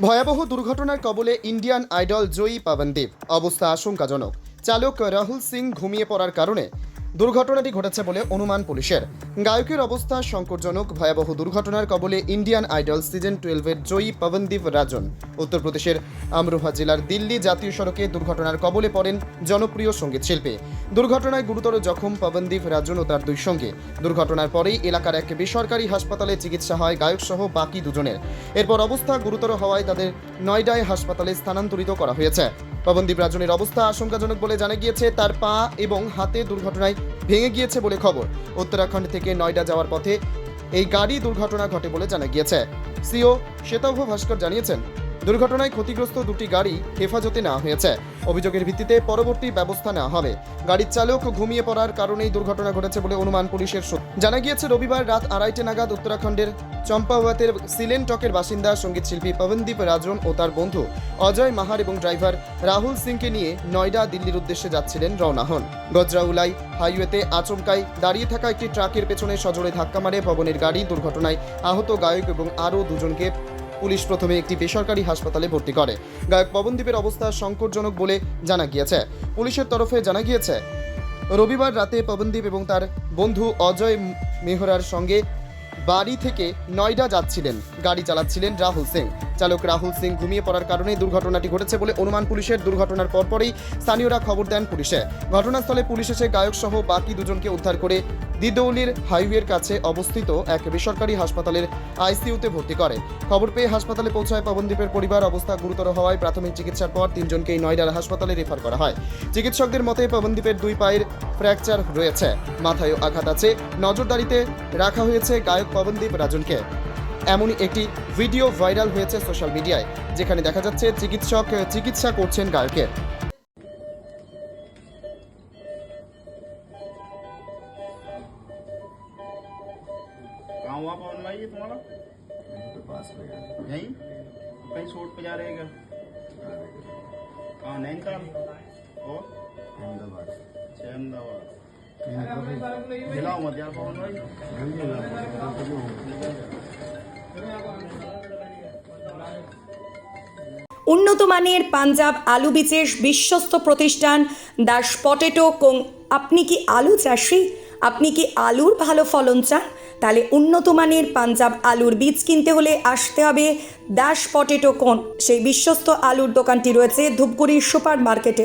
ভয়াবহ দুর্ঘটনার কবলে ইন্ডিয়ান আইডল জয়ী পাবনদীপ। অবস্থা আশঙ্কাজনক। চালক রাহুল সিং ঘুমিয়ে পড়ার কারণে দুর্ঘটনাটি ঘটেছে বলে অনুমান পুলিশের। গায়কের অবস্থা সংকটজনক, ভয়াবহ দুর্ঘটনার কবলে ইন্ডিয়ান আইডল সিজন টুয়েলভের জয়ী পবনদীপ রাজন। উত্তরপ্রদেশের আমরোহা জেলার দিল্লি জাতীয় সড়কে দুর্ঘটনার কবলে পড়েন জনপ্রিয় সংগীত শিল্পী। দুর্ঘটনায় গুরুতর জখম পবনদীপ রাজন ও তার দুই সঙ্গে। দুর্ঘটনার পরেই এলাকার এক বেসরকারি হাসপাতালে চিকিৎসা হয় গায়কসহ বাকি দুজনের। এরপর অবস্থা গুরুতর হওয়ায় তাদের নয়ডায় হাসপাতালে স্থানান্তরিত করা হয়েছে। পবনদীপ রাজনের অবস্থা আশঙ্কাজনক বলে জানা গিয়েছে, তার পা এবং হাতে দুর্ঘটনায় ভেঙে গিয়েছে বলে খবর। উত্তরাখণ্ড থেকে নয়ডা যাওয়ার পথে এই গাড়ি দুর্ঘটনা ঘটে বলে জানা গিয়েছে। সিও শ্বেতাভ ভাস্কর জানিয়েছেন দুর্ঘটনায় ক্ষতিগ্রস্ত দুটি গাড়ি হেফাজতে নেওয়া হয়েছে। অভিযোগের ভিত্তিতে পরবর্তী ব্যবস্থা নেওয়া হবে। গাড়ির চালক ঘুমিয়ে পড়ার কারণেই দুর্ঘটনা ঘটেছে বলে অনুমান পুলিশের জানা গিয়েছে, রবিবার রাত আড়াইটে নাগাদ উত্তরাখণ্ডের চম্পাওয়াতের সিলেন টকের বাসিন্দা সংগীত শিল্পী পবনদীপ রাজন ও তার বন্ধু অজয় মাহার এবং ড্রাইভার রাহুল সিংকে নিয়ে নয়ডা দিল্লির উদ্দেশ্যে যাচ্ছিলেন, রওনা হন। গজরাউলাই হাইওয়েতে আচমকাই দাঁড়িয়ে থাকা একটি ট্রাকের পেছনে সজোরে ধাক্কা মারে পবনের গাড়ি। দুর্ঘটনায় আহত গায়ক এবং আরও দুজনকে পুলিশ প্রথমে একটি বেসরকারি হাসপাতালে ভর্তি করে। গায়ক পবনদীপের অবস্থা সংকটজনক বলে জানা গিয়েছে। পুলিশের তরফে জানা গিয়েছে, রবিবার রাতে পবনদীপ এবং তার বন্ধু অজয় মেহরার সঙ্গে বাড়ি থেকে নয়ডা যাচ্ছিলেন। গাড়ি চালাচ্ছিলেন রাহুল সিং। চালক রাহুল সিং ঘুমিয়ে পড়ার কারণে দুর্ঘটনাটি ঘটেছে বলে অনুমান পুলিশের। দুর্ঘটনার পরপরই স্থানীয়রা খবর দেন পুলিশে। ঘটনাস্থলে পুলিশ এসে গায়ক সহ বাকি দুজনকে উদ্ধার করে দিদৌলির হাইওয়ের কাছে অবস্থিত এক বেসরকারি হাসপাতালের আইসিইউতে ভর্তি করে। খবর পেয়ে হাসপাতালে পৌঁছায় পবনদীপের পরিবার। অবস্থা গুরুতর হওয়ায় প্রাথমিক চিকিৎসার পর তিনজনকেই নয়ডার হাসপাতালে রেফার করা হয়। চিকিৎসকদের মতে পবনদীপের দুই পায়ের ফ্র্যাকচার রয়েছে। মাথায়ও আঘাত আছে। নজরদারিতে রাখা হয়েছে গায়ক পবনদীপ রাজনকে। এমনই একটি ভিডিও ভাইরাল হয়েছে সোশ্যাল মিডিয়ায়, যেখানে দেখা যাচ্ছে চিকিৎসক চিকিৎসা করছেন গায়কের। कहाँ हुआ पवन भाई ये तुम्हारा तो पास में है यहीं कहीं शूट पे जा रहे हैं कहाँ नैनीताल और अहमदाबाद अच्छा, अहमदाबाद दिलाओ मत यार पवन भाई উন্নত মানের পাঞ্জাব আলু বীজের বিশ্বস্ত প্রতিষ্ঠান দাস পটেটো কোং আপনি কি আলু চাষি আপনি কি আলুর ভালো ফলন চান তাহলে উন্নত মানের পাঞ্জাব আলুর বীজ কিনতে হলে আসতে হবে দাস পটেটো কোন। সেই বিশ্বস্ত আলুর দোকানটি রয়েছে ধূপগুড়ির সুপার মার্কেটে